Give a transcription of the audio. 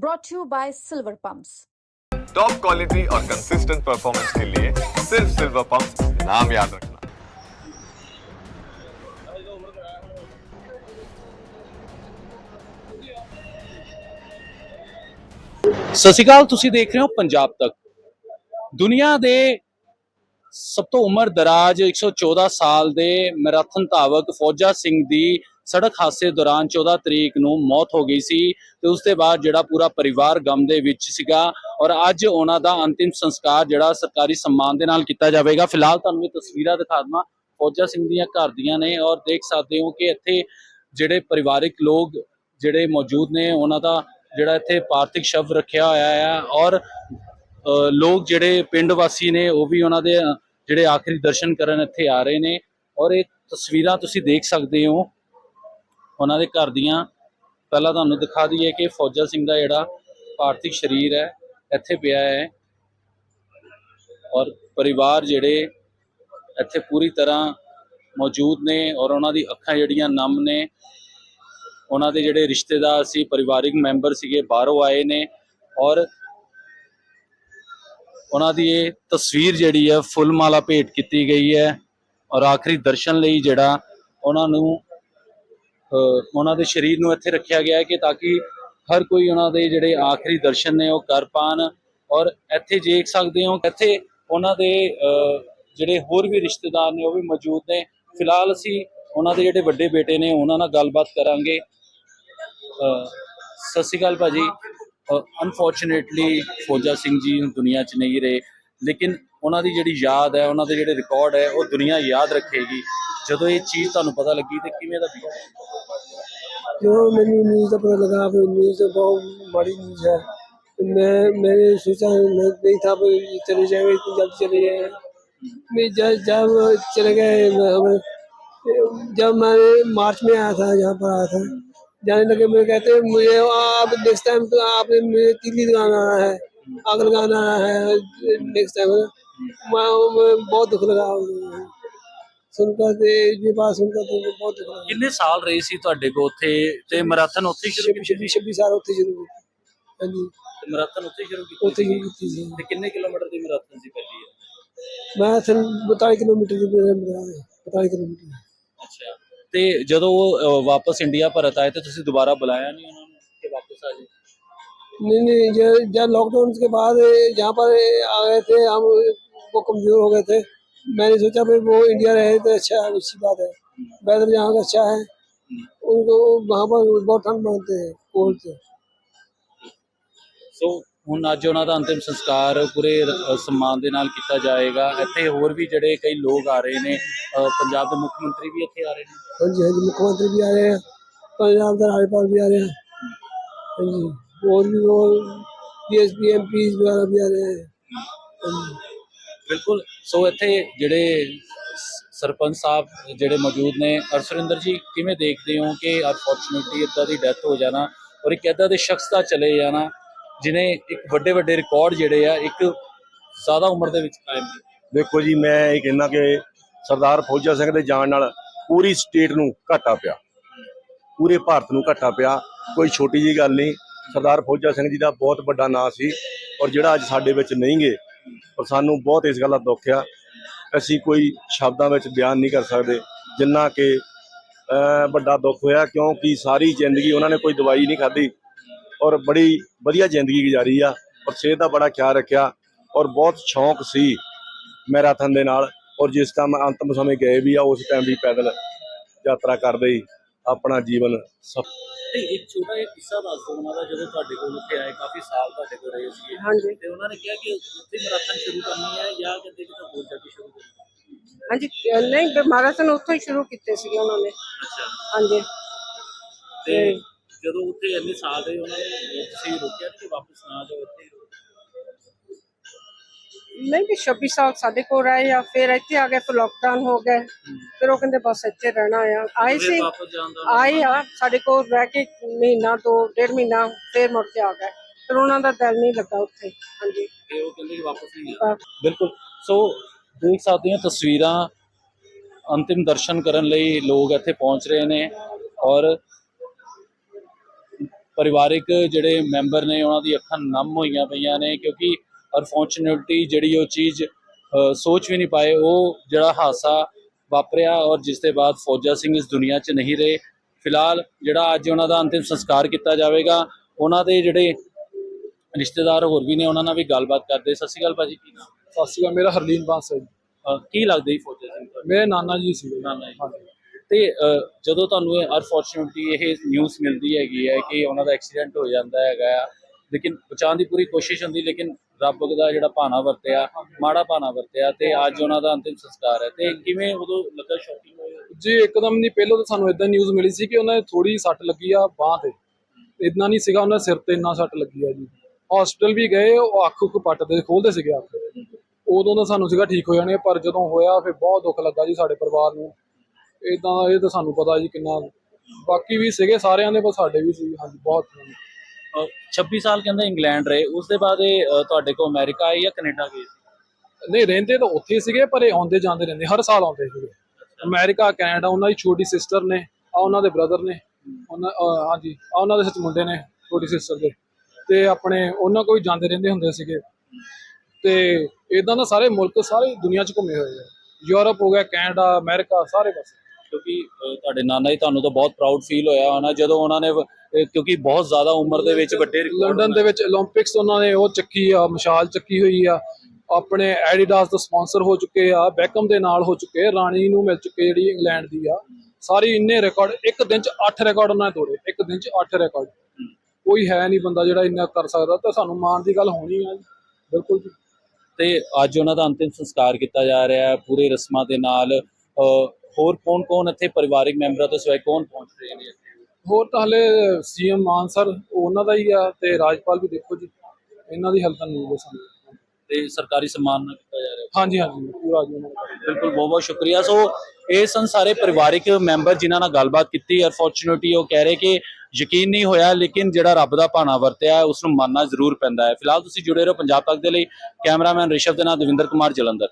brought to you by Silver Pumps. Top quality और consistent performance के लिए सिर्फ सिल्वर पंप नाम याद रखना ਸਤਿ ਸ਼੍ਰੀ ਅਕਾਲ ਤੁਸੀਂ ਦੇਖ ਰਹੇ ਹੋ ਪੰਜਾਬ ਤੱਕ ਦੁਨੀਆ ਦੇ ਸਭ ਤੋਂ ਉਮਰ ਦਰਾਜ 114 ਸਾਲ ਦੇ ਮੈਰਾਥਨ ਧਾਵਕ ਫੌਜਾ ਸਿੰਘ ਦੀ ਸੜਕ ਹਾਦਸੇ ਦੌਰਾਨ 14 ਤਰੀਕ ਨੂੰ ਮੌਤ ਹੋ ਗਈ ਸੀ ਤੇ ਉਸ ਦੇ ਬਾਅਦ ਜਿਹੜਾ ਪੂਰਾ ਪਰਿਵਾਰ ਗਮ ਦੇ ਵਿੱਚ ਸੀਗਾ ਔਰ ਅੱਜ ਉਹਨਾਂ ਦਾ ਅੰਤਿਮ ਸੰਸਕਾਰ ਜਿਹੜਾ ਸਰਕਾਰੀ ਸਨਮਾਨ ਦੇ ਨਾਲ ਕੀਤਾ ਜਾਵੇਗਾ। ਫਿਲਹਾਲ ਤੁਹਾਨੂੰ ਇਹ ਤਸਵੀਰਾਂ ਦਿਖਾ ਦਵਾਂ। ਫੌਜਾ ਸਿੰਘ ਦੀਆਂ ਘਰ ਦੀਆਂ ਨੇ ਔਰ ਦੇਖ ਸਕਦੇ ਹੋ ਕਿ ਇੱਥੇ ਜਿਹੜੇ ਪਰਿਵਾਰਿਕ ਲੋਕ ਜਿਹੜੇ ਮੌਜੂਦ ਨੇ, ਉਹਨਾਂ ਦਾ ਜਿਹੜਾ ਇੱਥੇ ਪਾਰਥਿਕ ਸ਼ਬਦ ਰੱਖਿਆ ਹੋਇਆ ਹੈ ਔਰ ਲੋਕ ਜਿਹੜੇ ਪਿੰਡ ਵਾਸੀ ਨੇ, ਉਹ ਵੀ ਉਹਨਾਂ ਦੇ ਜਿਹੜੇ ਆਖਰੀ ਦਰਸ਼ਨ ਕਰਨ ਇੱਥੇ ਆ ਰਹੇ ਨੇ ਔਰ ਇਹ ਤਸਵੀਰਾਂ ਤੁਸੀਂ ਦੇਖ ਸਕਦੇ ਹੋ। ਉਹਨਾਂ ਦੇ ਘਰ ਦੀਆਂ, ਪਹਿਲਾਂ ਤੁਹਾਨੂੰ ਦਿਖਾ ਦਈਏ ਕਿ ਫੌਜਾ ਸਿੰਘ ਦਾ ਜਿਹੜਾ ਪਾਰਥਿਕ ਸਰੀਰ ਹੈ, ਇੱਥੇ ਪਿਆ ਹੈ। ਔਰ ਪਰਿਵਾਰ ਜਿਹੜੇ ਇੱਥੇ ਪੂਰੀ ਤਰ੍ਹਾਂ ਮੌਜੂਦ ਨੇ ਔਰ ਉਹਨਾਂ ਦੀ ਅੱਖਾਂ ਜਿਹੜੀਆਂ ਨਮ ਨੇ। ਉਹਨਾਂ ਦੇ ਜਿਹੜੇ ਰਿਸ਼ਤੇਦਾਰ ਸੀ, ਪਰਿਵਾਰਿਕ ਮੈਂਬਰ ਸੀਗੇ, ਬਾਹਰੋਂ ਆਏ ਨੇ ਔਰ ਉਹਨਾਂ ਦੀ ਇਹ ਤਸਵੀਰ ਜਿਹੜੀ ਹੈ ਫੁੱਲ ਮਾਲਾ ਭੇਟ ਕੀਤੀ ਗਈ ਹੈ। ਔਰ ਆਖਰੀ ਦਰਸ਼ਨ ਲਈ ਜਿਹੜਾ ਉਹਨਾਂ ਨੂੰ ਉਹਨਾਂ ਦੇ ਸਰੀਰ ਨੂੰ ਇੱਥੇ ਰੱਖਿਆ ਗਿਆ ਹੈ ਕਿ ਤਾਂ ਕਿ ਹਰ ਕੋਈ ਉਹਨਾਂ ਦੇ ਜਿਹੜੇ ਆਖਰੀ ਦਰਸ਼ਨ ਨੇ ਉਹ ਕਰ ਪਾਣ ਔਰ ਇੱਥੇ ਦੇਖ ਸਕਦੇ ਹੋ ਇੱਥੇ ਉਹਨਾਂ ਦੇ ਜਿਹੜੇ ਹੋਰ ਵੀ ਰਿਸ਼ਤੇਦਾਰ ਨੇ ਉਹ ਵੀ ਮੌਜੂਦ ਨੇ। ਫਿਲਹਾਲ ਅਸੀਂ ਉਹਨਾਂ ਦੇ ਜਿਹੜੇ ਵੱਡੇ ਬੇਟੇ ਨੇ ਉਹਨਾਂ ਨਾਲ ਗੱਲਬਾਤ ਕਰਾਂਗੇ। ਸਤਿ ਸ਼੍ਰੀ ਅਕਾਲ ਭਾਜੀ। ਅਨਫੋਰਚੂਨੇਟਲੀ ਫੌਜਾ ਸਿੰਘ ਜੀ ਹੁਣ ਦੁਨੀਆ 'ਚ ਨਹੀਂ ਰਹੇ, ਲੇਕਿਨ ਉਹਨਾਂ ਦੀ ਜਿਹੜੀ ਯਾਦ ਹੈ, ਉਹਨਾਂ ਦੇ ਜਿਹੜੇ ਰਿਕਾਰਡ ਹੈ, ਉਹ ਦੁਨੀਆ ਯਾਦ ਰੱਖੇਗੀ। ਜਦੋਂ ਇਹ ਚੀਜ਼ ਤੁਹਾਨੂੰ ਪਤਾ ਲੱਗੀ ਤੇ ਕਿਵੇਂ ਦਾ ਬੀਤਾ जो मैंने न्यूज़ का पता लगा फिर न्यूज़ तो बहुत बड़ी न्यूज़ है। तो मैं, मैंने सोचा नहीं था चले जाएँगे, इतनी जल्दी चले जाएँगे। मैं जब जब चले गए जब मैं मार्च में आया था यहाँ पर आया था, जाने लगे, मुझे कहते मुझे आप नेक्स्ट टाइम तो आपने मुझे तिल्ली लगाना है आग लगाना है नेक्स्ट टाइम बहुत दुख लगा। सुनकर तो ये बात सुनकर तो बहुत दुख लगा ਕਿੰਨੇ ਸਾਲ ਰਹੇ ਸੀ ਤੁਹਾਡੇ ਕੋ ਉੱਥੇ ਤੇ ਮੈਰਾਥਨ ਉੱਥੇ ਹੀ ਸ਼ੁਰੂ ਛੱਬੀ ਛੱਬੀ ਛੱਬੀ ਸਾਲ ਉੱਥੇ ਸ਼ੁਰੂ ਕੀਤੀ ਹਾਂਜੀ ਕੀਤੀ ਮੈਰਾਥਨ ਉੱਥੇ ਹੀ ਸ਼ੁਰੂ ਕੀਤੀ ਉੱਥੇ ਹੀ ਕੀਤੀ ਸੀ ਤੇ ਕਿੰਨੇ ਕਿਲੋਮੀਟਰ ਦੀ ਮੈਰਾਥਨ ਸੀ ਪਹਿਲੀ ਮੈਂ ਅਸਲ 42 ਕਿਲੋਮੀਟਰ ਦੀ ਮੇਰਾ 42 ਕਿਲੋਮੀਟਰ ਅੱਛਾ ਤੇ ਜਦੋਂ ਉਹ ਅਹ, ਵਾਪਸ ਇੰਡੀਆ ਭਰਤ ਆਏ ਤੇ ਤੁਸੀਂ ਦੁਬਾਰਾ ਬੁਲਾਇਆ ਨਹੀਂ ਉਹਨਾਂ ਨੂੰ ਕਿ ਵਾਪਸ ਆ ਜਾਓ नहीं नहीं जब जब लॉकडाउन के बाद यहाँ पर आ गए थे हम वो कमजोर हो गए थे मैंने सोचा भाई वो इंडिया रहे तो अच्छा है अच्छी बात है वेदर यहाँ का अच्छा है उनको वहाँ पर बहुत ठंड मानते हैं कोल्ड से ਸੋ ਹੁਣ ਅੱਜ ਉਹਨਾਂ ਦਾ ਅੰਤਿਮ ਸੰਸਕਾਰ ਪੂਰੇ ਅ, ਸਨਮਾਨ ਦੇ ਨਾਲ ਕੀਤਾ ਜਾਏਗਾ ਇੱਥੇ ਹੋਰ ਵੀ ਜਿਹੜੇ ਕਈ ਲੋਕ ਆ ਰਹੇ ਨੇ ਅ, ਪੰਜਾਬ ਦੇ ਮੁੱਖ ਮੰਤਰੀ ਵੀ ਇੱਥੇ ਆ ਰਹੇ ਨੇ हाँ जी हाँ जी मुख्यमंत्री भी आ रहे हैं पंजाब के राज्यपाल भी आ रहे हैं हाँ जी और भी वो P S P M P वगैरह भी आ रहे हैं हाँ जी ਬਿਲਕੁਲ। ਸੋ ਇੱਥੇ ਜਿਹੜੇ ਸਰਪੰਚ ਸਾਹਿਬ ਜਿਹੜੇ ਮੌਜੂਦ ਨੇ ਔਰ ਸੁਰਿੰਦਰ ਜੀ, ਕਿਵੇਂ ਦੇਖਦੇ ਹੋ ਕਿ ਅਨਫੋਰਚੂਨੇਟਲੀ ਇਦਾਂ ਦੀ ਡੈਥ ਹੋ ਜਾਣਾ ਔਰ ਇੱਕ ਇਦਾਂ ਦੇ ਸ਼ਖਸ ਦਾ ਚਲੇ ਜਾਣਾ ਜਿਨੇ ਇੱਕ ਵੱਡੇ ਵੱਡੇ ਰਿਕਾਰਡ ਜਿਹੜੇ ਆ, ਇੱਕ ਜ਼ਿਆਦਾ ਉਮਰ ਦੇ ਵਿੱਚ ਕਾਇਮ ਦੇਖੋ ਜੀ, ਮੈਂ ਇਹ ਕਹਿੰਦਾ ਕਿ ਸਰਦਾਰ ਫੌਜਾ ਸਿੰਘ ਦੇ ਜਾਣ ਨਾਲ ਪੂਰੀ ਸਟੇਟ ਨੂੰ ਘਾਟਾ ਪਿਆ। ਪੂਰੇ ਭਾਰਤ ਨੂੰ ਘਾਟਾ ਪਿਆ। ਕੋਈ ਛੋਟੀ ਜੀ ਗੱਲ ਨਹੀਂ। ਸਰਦਾਰ ਫੌਜਾ ਸਿੰਘ ਜੀ ਦਾ ਬਹੁਤ ਵੱਡਾ ਨਾਂ ਸੀ ਔਰ ਜਿਹੜਾ ਅੱਜ ਸਾਡੇ ਵਿੱਚ ਨਹੀਂ ਗਏ ਪਰ ਸਾਨੂੰ ਬਹੁਤ ਇਸ ਗੱਲ ਦਾ ਦੁੱਖ ਆ। ਅਸੀਂ ਕੋਈ ਸ਼ਬਦਾਂ ਵਿੱਚ ਬਿਆਨ ਨਹੀਂ ਕਰ ਸਕਦੇ, ਜਿੰਨਾ ਕਿ ਵੱਡਾ ਦੁੱਖ ਹੋਇਆ, ਕਿਉਂਕਿ ਸਾਰੀ ਜ਼ਿੰਦਗੀ ਉਹਨਾਂ ਨੇ ਕੋਈ ਦਵਾਈ ਨਹੀਂ ਖਾਧੀ ਔਰ ਬੜੀ ਵਧੀਆ ਜ਼ਿੰਦਗੀ ਗੁਜ਼ਾਰੀ ਆ ਔਰ ਸਿਹਤ ਦਾ ਬੜਾ ਖਿਆਲ ਰੱਖਿਆ ਔਰ ਬਹੁਤ ਸ਼ੌਂਕ ਸੀ ਮੈਰਾਥਨ ਦੇ ਨਾਲ ਔਰ ਜਿਸ ਟਾਈਮ ਅੰਤਮ ਸਮੇਂ ਗਏ ਵੀ ਆ, ਉਸ ਟਾਈਮ ਵੀ ਪੈਦਲ ਯਾਤਰਾ ਕਰਦੇ ਹੀ ਆਪਣਾ ਜੀਵਨ ਸਫ ਤੇ ਇੱਕ ਛੋਟਾ ਜਿਹਾ ਕਿੱਸਾ ਦੱਸ ਦਿਓ ਉਹਨਾਂ ਦਾ ਜਦੋਂ ਤੁਹਾਡੇ ਕੋਲ ਉੱਥੇ ਆਏ ਕਾਫੀ ਸਾਲ ਤੁਹਾਡੇ ਕੋਲ ਰਹੇ ਸੀਗੇ। ਹਾਂਜੀ। ਤੇ ਉਹਨਾਂ ਨੇ ਕਿਹਾ ਕਿ ਉੱਥੇ ਮੈਰਾਥਨ ਸ਼ੁਰੂ ਕਰਨੀ ਹੈ ਜਾਂ ਕਿਤੇ ਕਿਤੇ ਹੋਰ ਜਾ ਕੇ ਸ਼ੁਰੂ ਕਰਨੀ ਹੈ? ਹਾਂਜੀ ਅਹ ਨਹੀਂ ਮਾਰਾਥਨ ਉੱਥੋਂ ਹੀ ਸ਼ੁਰੂ ਕੀਤੇ ਸੀਗੇ ਉਹਨਾਂ ਨੇ। ਅੱਛਾ। ਹਾਂਜੀ। ਤੇ ਜਦੋਂ ਉੱਥੇ ਇੰਨੇ ਸਾਲ ਰਹੇ ਉਹਨਾਂ ਨੇ ਤੁਸੀਂ ਰੋਕਿਆ ਨੀ ਕਿ ਵਾਪਸ ਨਾ ਜਾਓ ਇੱਥੇ? ਹੀ ਰਹੋ? ਨਹੀਂ ਵੀ 26 ਸਾਲ ਸਾਡੇ ਕੋਲ ਰਹੇ ਜਾਂ ਫਿਰ ਇੱਥੇ ਆ ਗਏ ਫਿਰ ਲੋਕਡਾਊਨ ਹੋ ਗਏ। ਫਿਰ ਉਹ ਕਹਿੰਦੇ ਬਸ ਇੱਥੇ ਰਹਿਣਾ ਆ। ਆਏ ਸੀ ਆਏ ਆ ਸਾਡੇ ਕੋਲ ਰਹਿ ਕੇ ਮਹੀਨਾ ਤੋਂ ਡੇਢ ਮਹੀਨਾ ਫਿਰ ਮੁੜ ਕੇ ਆ ਗਏ। ਫਿਰ ਉਹਨਾਂ ਦਾ ਦਿਲ ਨਹੀਂ ਲੱਗਾ ਉੱਥੇ। ਹਾਂਜੀ। ਤੇ ਉਹ ਕਹਿੰਦੇ ਕਿ ਵਾਪਸ ਨਹੀਂ ਬਿਲਕੁਲ। ਸੋ ਦੇਖ ਸਕਦੇ ਹੋ ਤਸਵੀਰਾਂ ਅੰਤਿਮ ਦਰਸ਼ਨ ਕਰਨ ਲਈ ਲੋਕ ਇੱਥੇ ਪਹੁੰਚ ਰਹੇ ਨੇ ਔਰ ਪਰਿਵਾਰਿਕ ਜਿਹੜੇ ਮੈਂਬਰ ਨੇ ਉਹਨਾਂ ਦੀ ਅੱਖਾਂ ਨਮ ਹੋਈਆਂ ਪਈਆਂ ਨੇ ਕਿਉਂਕਿ ਅਨਫੋਰਚੂਨੇਟਲੀ ਜਿਹੜੀ ਉਹ ਚੀਜ਼ ਸੋਚ ਵੀ ਨਹੀਂ ਪਾਏ ਉਹ ਜਿਹੜਾ ਹਾਦਸਾ ਵਾਪਰਿਆ ਔਰ ਜਿਸ ਦੇ ਬਾਅਦ ਫੌਜਾ ਸਿੰਘ ਇਸ ਦੁਨੀਆ 'ਚ ਨਹੀਂ ਰਹੇ। ਫਿਲਹਾਲ ਜਿਹੜਾ ਅੱਜ ਉਹਨਾਂ ਦਾ ਅੰਤਿਮ ਸੰਸਕਾਰ ਕੀਤਾ ਜਾਵੇਗਾ ਉਹਨਾਂ ਦੇ ਜਿਹੜੇ ਰਿਸ਼ਤੇਦਾਰ ਹੋਰ ਵੀ ਨੇ ਉਹਨਾਂ ਨਾਲ ਵੀ ਗੱਲਬਾਤ ਕਰਦੇ। ਸਤਿ ਸ਼੍ਰੀ ਅਕਾਲ ਭਾਜੀ ਕੀ ਨਾਮ? ਸਤਿ ਸ਼੍ਰੀ ਅਕਾਲ ਮੇਰਾ ਹਰਲੀਨ ਬਾਂਸ ਹੈ ਜੀ। ਅ, ਕੀ ਲੱਗਦਾ ਜੀ ਫੌਜਾ ਸਿੰਘ ਤੁਹਾਨੂੰ? ਮੇਰੇ ਨਾਨਾ ਜੀ ਸੀ। ਨਾਨਾ ਜੀ। ਤੇ ਅ, ਜਦੋਂ ਤੁਹਾਨੂੰ ਇਹ ਅਨਫੋਰਚੂਨਟਲੀ ਇਹ ਨਿਊਜ਼ ਮਿਲਦੀ ਹੈਗੀ ਹੈ ਕਿ ਉਹਨਾਂ ਦਾ ਐਕਸੀਡੈਂਟ ਹੋ ਜਾਂਦਾ ਹੈਗਾ ਆ ਲੇਕਿਨ ਬਚਾਉਣ ਦੀ ਪੂਰੀ ਕੋਸ਼ਿਸ਼ ਹੁੰਦੀ, ਲੇਕਿਨ ਰੱਬ ਦਾ ਜਿਹੜਾ ਭਾਣਾ ਵਰਤਿਆ, ਮਾੜਾ ਭਾਣਾ ਵਰਤਿਆ ਤੇ ਅੱਜ ਉਹਨਾਂ ਦਾ ਅੰਤਿਮ ਸੰਸਕਾਰ ਹੈ। ਤੇ ਕਿਵੇਂ ਉਦੋਂ ਲੱਗਾ ਸ਼ੌਕਿੰਗ ਹੋਇਆ? ਜੀ, ਇੱਕਦਮ ਨਹੀਂ, ਪਹਿਲਾਂ ਤਾਂ ਸਾਨੂੰ ਇਦਾਂ ਨਿਊਜ਼ ਮਿਲੀ ਸੀ ਕਿ ਉਹਨਾਂ ਦੇ ਥੋੜੀ ਸੱਟ ਲੱਗੀ ਆ ਬਾਹ ਤੇ। ਇਦਾਂ ਨਹੀਂ ਸੀਗਾ, ਉਹਨਾਂ ਦੇ ਸਿਰ ਤੇ ਇੰਨਾ ਸੱਟ ਲੱਗੀ ਆ ਜੀ। ਹਸਪੀਟਲ ਵੀ ਗਏ, ਉਹ ਅੱਖ ਉੱਖ ਪੱਟਦੇ ਖੋਲਦੇ ਸੀਗੇ ਅੱਖ। ਉਦੋਂ ਤਾਂ ਸਾਨੂੰ ਸੀਗਾ ਠੀਕ ਹੋ ਜਾਣੇ, ਪਰ ਜਦੋਂ ਹੋਇਆ ਫਿਰ ਬਹੁਤ ਦੁੱਖ ਲੱਗਾ ਜੀ ਸਾਡੇ ਪਰਿਵਾਰ ਨੂੰ। ਇਦਾਂ ਇਹ ਤਾਂ ਸਾਨੂੰ ਪਤਾ ਜੀ ਕਿੰਨਾ, ਬਾਕੀ ਵੀ ਸੀਗੇ, ਸਾਰਿਆਂ ਦੇ ਪਰ ਸਾਡੇ ਵੀ ਸੀ, ਹਾਂਜੀ, ਬਹੁਤ। 26 ਸਾਲ ਕਹਿੰਦੇ ਇੰਗਲੈਂਡ ਰਹੇ ਉਸ ਦੇ ਬਾਅਦ ਇਹ ਅ, ਤੁਹਾਡੇ ਕੋਲ ਅਮਰੀਕਾ ਆਏ ਜਾਂ ਕੈਨੇਡਾ ਗਏ ਨਹੀਂ ਰਹਿੰਦੇ ਤਾਂ ਉੱਥੇ ਹੀ ਸੀਗੇ ਪਰ ਇਹ ਆਉਂਦੇ ਜਾਂਦੇ ਰਹਿੰਦੇ ਹਰ ਸਾਲ ਆਉਂਦੇ ਸੀਗੇ। ਅਮਰੀਕਾ ਕੈਨੇਡਾ ਉਹਨਾਂ ਦੀ ਛੋਟੀ ਸਿਸਟਰ ਨੇ ਆ ਉਹਨਾਂ ਦੇ ਬ੍ਰਦਰ ਨੇ ਉਹਨਾਂ ਅਹ ਹਾਂਜੀ ਆ ਉਹਨਾਂ ਦੇ ਸੱਚ ਮੁੰਡੇ ਨੇ ਛੋਟੀ ਸਿਸਟਰ ਦੇ। ਤੇ ਆਪਣੇ ਉਹਨਾਂ ਹੀ ਜਾਂਦੇ ਰਹਿੰਦੇ ਹੁੰਦੇ ਸੀਗੇ। ਤੇ ਇਦਾਂ ਦਾ ਸਾਰੇ ਮੁਲਕ ਸਾਰੇ ਦੁਨੀਆ 'ਚ ਘੁੰਮੇ ਹੋਏ ਆ। ਯੂਰਪ ਹੋ ਗਿਆ ਕੈਨੇਡਾ ਅਮਰੀਕਾ ਸਾਰੇ ਪਾਸੇ। ਕਿਉਂਕਿ ਤੁਹਾਡੇ ਨਾਨਾ ਜੀ ਤੁਹਾਨੂੰ ਤਾਂ ਬਹੁਤ ਪ੍ਰਾਊਡ ਫੀਲ ਹੋਇਆ ਹੋਣਾ ਜਦੋਂ ਉਹਨਾਂ ਨੇ ਕਿਉਂਕਿ ਬਹੁਤ ਜ਼ਿਆਦਾ ਉਮਰ ਦੇ ਵਿੱਚ ਵੱਡੇ ਲੰਡਨ ਦੇ ਵਿੱਚ 올림픽ਸ ਉਹਨਾਂ ਨੇ ਉਹ ਚੱਕੀ ਆ ਮਸ਼ਾਲ ਚੱਕੀ ਹੋਈ ਆ ਆਪਣੇ ਐਡੀਡਾਸ ਤੋਂ ਸਪான்ਸਰ ਹੋ ਚੁੱਕੇ ਆ ਬੈਕਮ ਦੇ ਨਾਲ ਹੋ ਚੁੱਕੇ ਰਾਣੀ ਨੂੰ ਮਿਲ ਚੁੱਕੇ ਜਿਹੜੀ ਇੰਗਲੈਂਡ ਦੀ ਆ। ਸਾਰੀ ਇੰਨੇ ਰਿਕਾਰਡ ਇੱਕ ਦਿਨ ਚ 8 ਰਿਕਾਰਡ ਉਹਨਾਂ ਨੇ ਤੋੜੇ ਇੱਕ ਦਿਨ ਚ 8 ਰਿਕਾਰਡ ਕੋਈ ਹੈ ਨਹੀਂ ਬੰਦਾ ਜਿਹੜਾ ਇੰਨਾ ਕਰ ਸਕਦਾ ਤਾਂ ਸਾਨੂੰ ਮਾਣ ਦੀ ਗੱਲ ਹੋਣੀ ਆ ਬਿਲਕੁਲ ਤੇ ਅੱਜ ਉਹਨਾਂ ਦਾ ਅੰਤਿਮ ਸੰਸਕਾਰ ਕੀਤਾ ਜਾ ਰਿਹਾ ਪੂਰੇ ਰਸਮਾਂ ਦੇ ਨਾਲ ਹੋਰ ਕੌਣ ਕੌਣ ਇੱਥੇ ਪਰਿਵਾਰਿਕ ਮੈਂਬਰਾਂ ਤੋਂ ਸਿਵਾਏ ਕੌਣ ਪਹੁੰਚ ਰਹੇ ਨੇ ਹੋਰ ਤਾਂ ਹਲੇ ਸੀਐਮ ਮਾਨ ਸਰ ਉਹ ਉਹਨਾਂ ਦਾ ਹੀ ਆ ਤੇ ਰਾਜਪਾਲ ਵੀ ਦੇਖੋ ਜੀ ਇਹਨਾਂ ਦੀ ਹਲਕਾ ਨਹੀਂ ਹੈ ਸਾਨੂੰ। ਤੇ ਸਰਕਾਰੀ ਸਨਮਾਨ ਨਾਲ ਕੀਤਾ ਜਾ ਰਿਹਾ। ਹਾਂਜੀ ਹਾਂਜੀ ਪੂਰਾ ਜੀ ਬਿਲਕੁਲ ਬਹੁਤ ਬਹੁਤ ਸ਼ੁਕਰੀਆ। ਸੋ ਇਹ ਸਨ ਸਾਰੇ ਪਰਿਵਾਰਿਕ ਮੈਂਬਰ ਜਿਨ੍ਹਾਂ ਨਾਲ ਗੱਲਬਾਤ ਕੀਤੀ। ਅਨਫੋਰਚੂਨੇਟਲੀ ਉਹ ਕਹਿ ਰਹੇ ਕਿ ਯਕੀਨ ਨਹੀਂ ਹੋਇਆ ਲੇਕਿਨ ਜਿਹੜਾ ਰੱਬ ਦਾ ਭਾਣਾ ਵਰਤਿਆ ਉਸ ਨੂੰ ਮੰਨਣਾ ਜ਼ਰੂਰ ਪੈਂਦਾ ਹੈ। ਫਿਲਹਾਲ ਤੁਸੀਂ ਜੁੜੇ ਰਹੋ ਪੰਜਾਬ ਤੱਕ ਦੇ ਲਈ। ਕੈਮਰਾਮੈਨ ਰਿਸ਼ਵ ਦੇ ਨਾਲ ਦਵਿੰਦਰ ਕੁਮਾਰ ਜਲੰਧਰ।